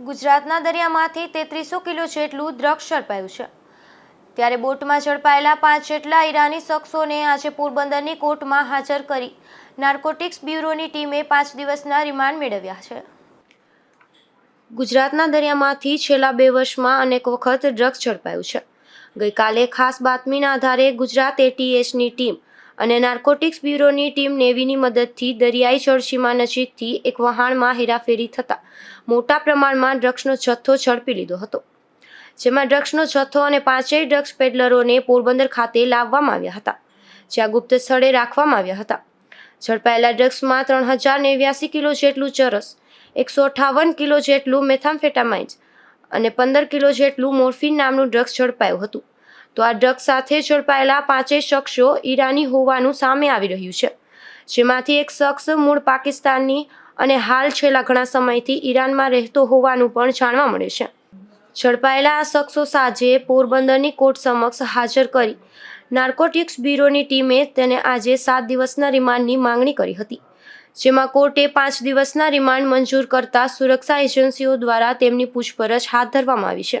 ગુજરાતના દરિયામાંથી તેત્રીસો કિલો જેટલું દ્રગ્સ ઝડપાયું છે. ત્યારે બોટમાં ઝડપાયેલા પાંચ જેટલા ઈરાની શખ્સોને આજે પોરબંદરની કોર્ટમાં હાજર કરી નાર્કોટિક્સ બ્યુરોની ટીમે પાંચ દિવસના રિમાન્ડ મેળવ્યા છે. ગુજરાતના દરિયામાંથી છેલ્લા બે વર્ષમાં અનેક વખત ડ્રગ્સ ઝડપાયું છે. ગઈકાલે ખાસ બાતમીના આધારે ગુજરાત એટીએસની ટીમ અને નાર્કોટિક્સ બ્યુરોની ટીમ નેવીની મદદથી દરિયાઈ જળસીમા નજીકથી એક વહાણમાં હેરાફેરી થતા મોટા પ્રમાણમાં ડ્રગ્સનો જથ્થો ઝડપી લીધો હતો. જેમાં ડ્રગ્સનો જથ્થો અને પાંચેય ડ્રગ્સ પેડલરોને પોરબંદર ખાતે લાવવામાં આવ્યા હતા, જ્યાં ગુપ્ત સ્થળે રાખવામાં આવ્યા હતા. ઝડપાયેલા ડ્રગ્સમાં ત્રણ હજાર નેવ્યાસી કિલો જેટલું ચરસ, એકસો અઠાવન કિલો જેટલું મેથામ્ફેટામાઇન્સ અને પંદર કિલો જેટલું મોર્ફિન નામનું ડ્રગ્સ ઝડપાયું હતું. તો આ ડ્રગ સાથે ઝડપાયેલા પાંચેય શખ્સો ઈરાની હોવાનું સામે આવી રહ્યું છે. જેમાંથી એક શખ્સ મૂળ પાકિસ્તાનની અને હાલ છેલ્લા ઘણા સમયથી ઈરાનમાં રહેતો હોવાનું પણ જાણવા મળે છે. ઝડપાયેલા આ શખ્સો સાંજે પોરબંદરની કોર્ટ સમક્ષ હાજર કરી નાર્કોટિક્સ બ્યુરોની ટીમે તેને આજે સાત દિવસના રિમાન્ડની માંગણી કરી હતી. જેમાં કોર્ટે પાંચ દિવસના રિમાન્ડ મંજૂર કરતા સુરક્ષા એજન્સીઓ દ્વારા તેમની પૂછપરછ હાથ ધરવામાં આવી છે.